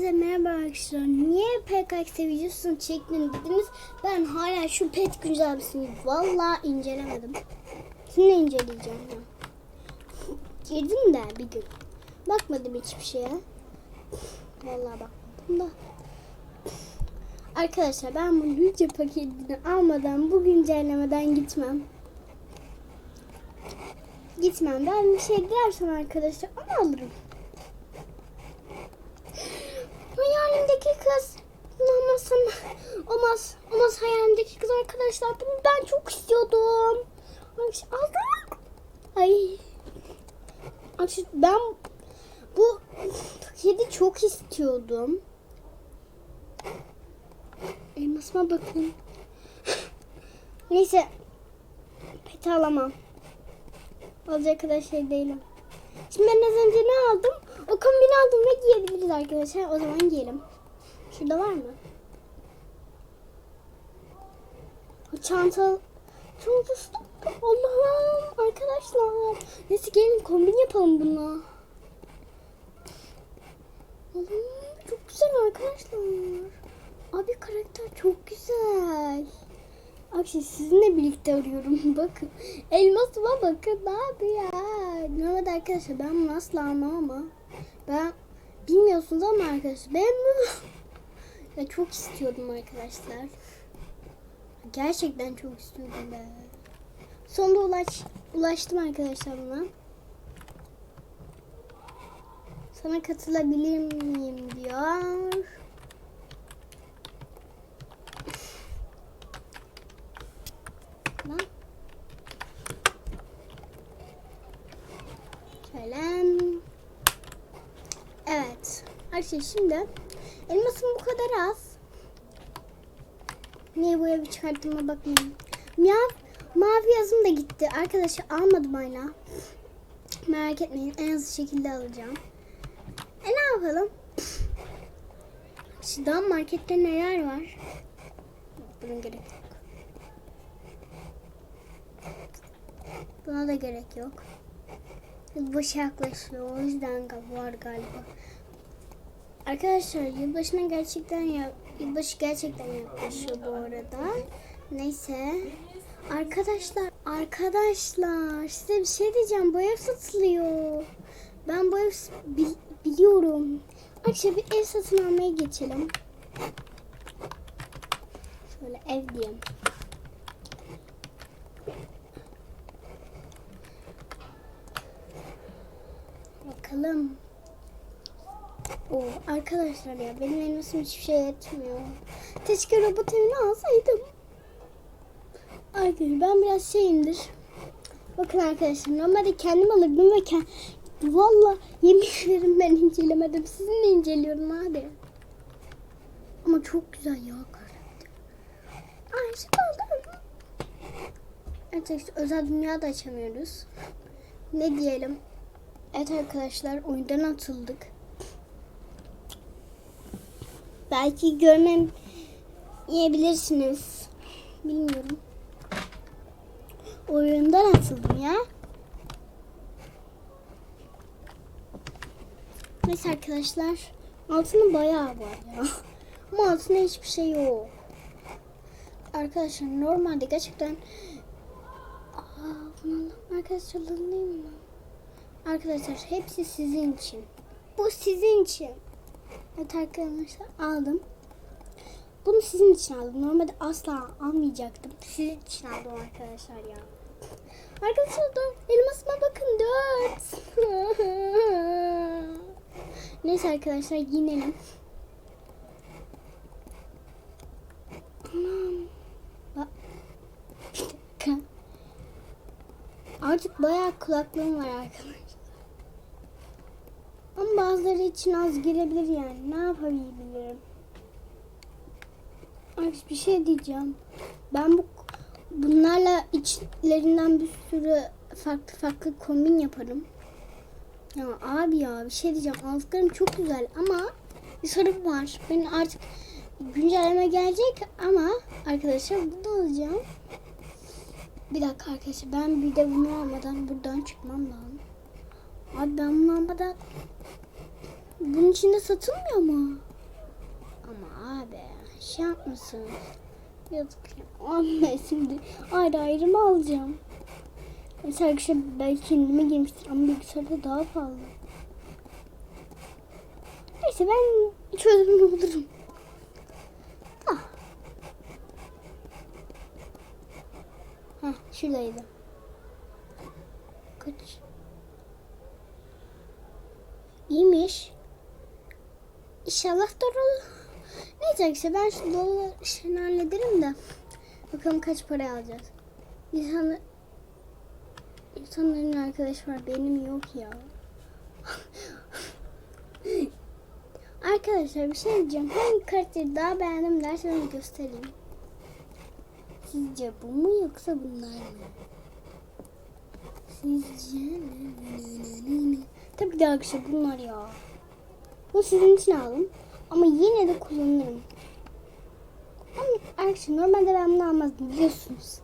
Hepinize merhaba arkadaşlar. Niye PKX videosunu çektin dediniz. Ben hala şu pet güncellemesini valla incelemedim. Şimdi inceleyeceğim ya. Girdim de bir gün. Bakmadım hiçbir şeye. Vallahi bakmadım da. Arkadaşlar ben bu yüce paketini almadan bu güncellemeden gitmem. Gitmem. Ben bir şey dilersem arkadaşlar onu alırım. Hayalimdeki kız. Olmaz, olmaz, olmaz hayalimdeki kız arkadaşlar. Bunu ben çok istiyordum. Aldım. Ay. Ben bu kedi çok istiyordum. Elmasıma bakın. Neyse. Peti alamam. Alacak kadar şey değilim. Şimdi ben az önce ne aldım? O kombini aldım ve giyebiliriz arkadaşlar. O zaman giyelim. Şurada var mı? Çanta... Çantası. Allah'ım arkadaşlar. Neyse gelin kombin yapalım bununla. Allah'ım çok güzel arkadaşlar. Abi karakter çok güzel. Akşam sizinle birlikte arıyorum. bakın. Elmasıma bakın abi ya. Normalde arkadaşlar ben bunu asla almam ama. Ben bilmiyorsunuz ama arkadaşlar ben bunu ya çok istiyordum arkadaşlar. Gerçekten çok istiyordum be. Sonunda ulaş, ulaştım arkadaşlar buna. Sana katılabilir miyim diyor. Lan. Şöyle. Evet. Arkadaşlar şimdi elmasım bu kadar az. Niye buraya bir çıkarttığıma bakmayın. Mavi, mavi yazım da gitti. Arkadaşlar almadım hala. Merak etmeyin. En hızlı şekilde alacağım. E ne yapalım? Şuradan markette neler var? Bunun gerek yok. Buna da gerek yok. Yılbaşı yaklaşıyor. O yüzden var galiba. Arkadaşlar yılbaşına gerçekten ya yılbaşı gerçekten yaklaşıyor bu arada. Neyse. Arkadaşlar, arkadaşlar size bir şey diyeceğim. Bu ev satılıyor. Ben bu ev bil- biliyorum. Arkadaşlar bir ev satın almaya geçelim. Şöyle ev diyeyim. Bakalım. Oo, arkadaşlar ya benim elmasım hiçbir şey yetmiyor. Keşke robot evini alsaydım. Arkadaşlar ben biraz şeyimdir. Bakın arkadaşlar normalde kendim alırdım ve kend... Valla yemin ederim ben incelemedim. Sizinle inceliyorum abi. Ama çok güzel ya karakter. Aşık oldum. Evet özel dünya da açamıyoruz. Ne diyelim? Evet arkadaşlar oyundan atıldık. Belki görmem yiyebilirsiniz. Bilmiyorum. Oyundan atıldım ya. Neyse arkadaşlar. Altının bayağı var ya. Ama altında hiçbir şey yok. Arkadaşlar normalde gerçekten Aa, bunun arkadaşlar değil mi? Arkadaşlar hepsi sizin için. Bu sizin için. Evet arkadaşlar aldım. Bunu sizin için aldım. Normalde asla almayacaktım. Sizin için aldım arkadaşlar ya. Arkadaşlar dört. Elmasıma bakın dört. Neyse arkadaşlar giyinelim. Artık bayağı kulaklığım var arkadaşlar. Ama bazıları için az girebilir yani. Ne yapabilirim? Ay bir şey diyeceğim. Ben bu bunlarla içlerinden bir sürü farklı farklı kombin yaparım. Ya abi ya bir şey diyeceğim. Aldıklarım çok güzel ama bir sorun var. Benim artık güncelleme gelecek ama arkadaşlar bunu alacağım. Bir dakika arkadaşlar ben bir de bunu almadan buradan çıkmam lazım. Abi bunu almadan bunun içinde satılmıyor mu? şey yapmasın. Yazık ya. Anne şimdi ayrı ayrı mı alacağım? Mesela arkadaşlar belki kendime girmiştir ama bilgisayarda daha pahalı. Neyse ben çözümünü bulurum. Ah. Heh, şuradaydı. Kaç? İnşallah doğru. Neyse arkadaşlar ben şu dolu işini hallederim de. Bakalım kaç para alacağız. İnsanlar, insanların arkadaş var benim yok ya. Arkadaşlar bir şey diyeceğim. Hangi karakteri daha beğendim derseniz göstereyim. Sizce bu mu yoksa bunlar mı? Sizce Tabii ki arkadaşlar bunlar ya. Bu sizin için aldım. Ama yine de kullanırım. Ama arkadaşlar normalde ben bunu almazdım biliyorsunuz.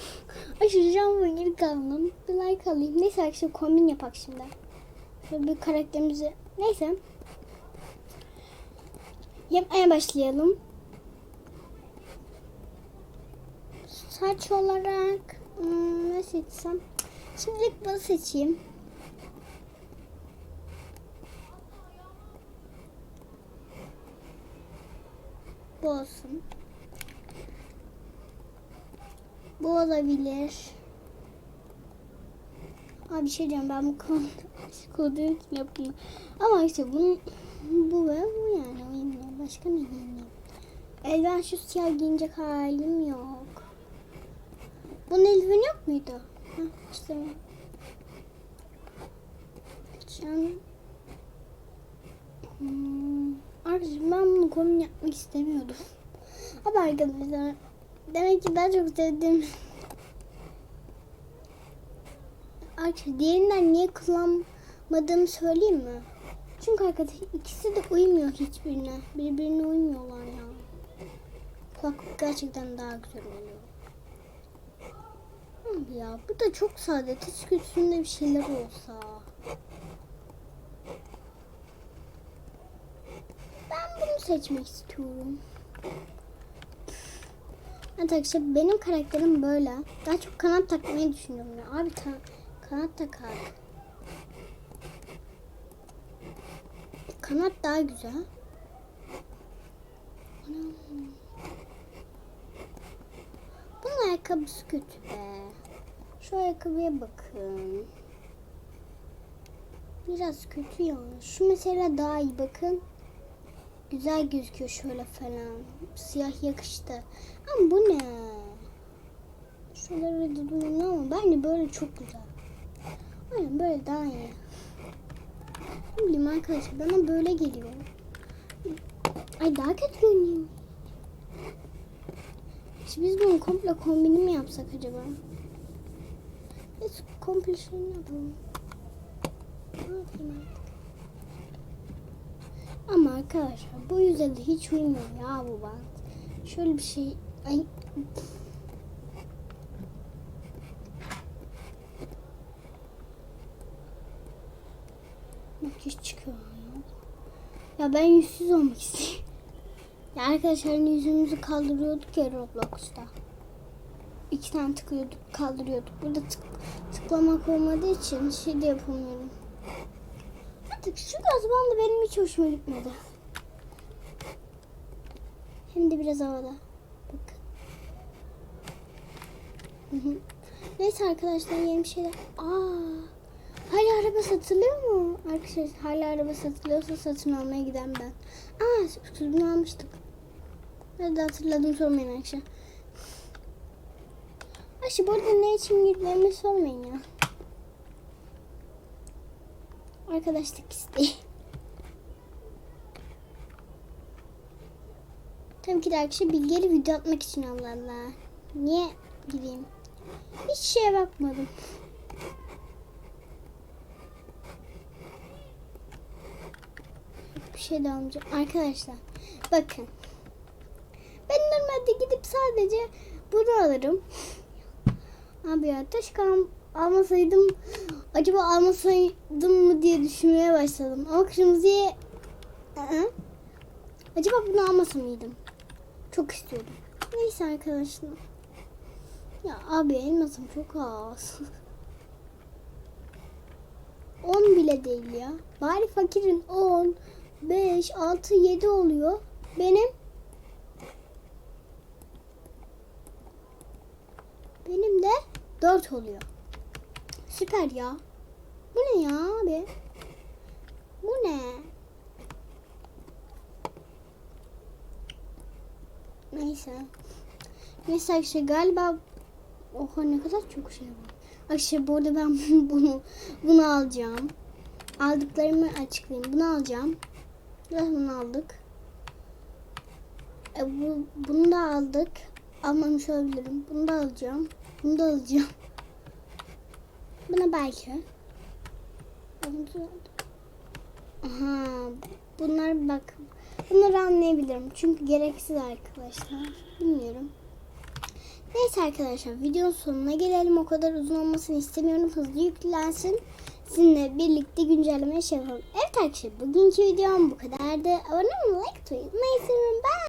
Aşırı can geri kaldım. Bir like alayım. Neyse arkadaşlar kombin yapak şimdi. Şöyle bir karakterimizi. Neyse. Yapmaya başlayalım. Saç olarak hmm, ne seçsem? Şimdilik bunu seçeyim. Bu olsun. Bu olabilir. Abi bir şey diyeceğim ben bu konuda kodu yaptım. Ama işte bunun bu ve bu yani oyunlar. Başka ne giyineyim? Elden şu siyah giyinecek halim yok. Bunun eldiven yok muydu? Heh, işte. Can. Hmm. Arkadaşlar ben bunu kombin yapmak istemiyordum. Ama arkadaşlar demek ki daha çok sevdim. Arkadaşlar diğerinden niye kullanmadığımı söyleyeyim mi? Çünkü arkadaşlar ikisi de uymuyor hiçbirine. Birbirine uymuyorlar ya. Kulaklık gerçekten daha güzel oluyor. Ya bu da çok sade. Keşke üstünde bir şeyler olsa. Ben bunu seçmek istiyorum. Arkadaşlar benim karakterim böyle. Daha çok kanat takmayı düşünüyorum ya. Abi ta kanat takar. Kanat daha güzel. Bunun ayakkabısı kötü be. Şu ayakkabıya bakın. Biraz kötü ya. Şu mesela daha iyi bakın. Güzel gözüküyor şöyle falan. Siyah yakıştı. Ama bu ne? Şöyle de durun ama bence böyle çok güzel. Aynen böyle daha iyi. Bileyim arkadaşlar bana böyle geliyor. Ay daha kötü görünüyor. Şimdi biz bunu komple kombini mi yapsak acaba? Biz komple şeyini yapalım. Ne yapayım artık? Arkadaşlar bu yüzden de hiç uymuyor ya bu bant. Şöyle bir şey... Ay. Makyaj çıkıyor ya. Ben yüzsüz olmak istiyorum. Ya arkadaşlar hani yüzümüzü kaldırıyorduk ya Roblox'ta. İki tane tıklıyorduk, kaldırıyorduk. Burada tık, tıklamak olmadığı için şey de yapamıyorum. Artık şu gaz bandı benim hiç hoşuma gitmedi. Hem de biraz havada. Bak. Hı hı. Neyse arkadaşlar yeni bir şeyler. Aa, hala araba satılıyor mu? Arkadaşlar hala araba satılıyorsa satın almaya giden ben. Aa sözünü almıştık. Nerede hatırladım sormayın arkadaşlar. Ayşe bu arada ne için girdiğimi sormayın ya. Arkadaşlık isteği. Tabii ki de arkadaşlar bilgileri video atmak için Allah Allah. Niye gireyim? Hiç şeye bakmadım. Bir şey de almayacağım. Arkadaşlar bakın. Ben normalde gidip sadece bunu alırım. Abi ya keşke al- almasaydım. Acaba almasaydım mı diye düşünmeye başladım. Ama kırmızıyı. Acaba bunu almasa mıydım? Çok istiyordum. Neyse arkadaşlar. Ya abi elmasım çok az. 10 bile değil ya. Bari fakirin 10, 5, 6, 7 oluyor. Benim benim de 4 oluyor. Süper ya. Bu ne ya abi? Bu ne? Neyse. Neyse arkadaşlar galiba Oha ne kadar çok şey var. Arkadaşlar bu arada ben bunu bunu alacağım. Aldıklarımı açıklayayım. Bunu alacağım. Biraz bunu aldık. E, bu, bunu da aldık. Almamış olabilirim. Bunu da alacağım. Bunu da alacağım. Buna belki. Bunu da- Aha, bunlar bak. Bunları anlayabilirim. Çünkü gereksiz arkadaşlar. Bilmiyorum. Neyse arkadaşlar videonun sonuna gelelim. O kadar uzun olmasını istemiyorum. Hızlı yüklensin. Sizinle birlikte güncelleme şey yapalım. Evet arkadaşlar bugünkü videom bu kadardı. Abone olmayı, like atmayı unutmayın. Bye.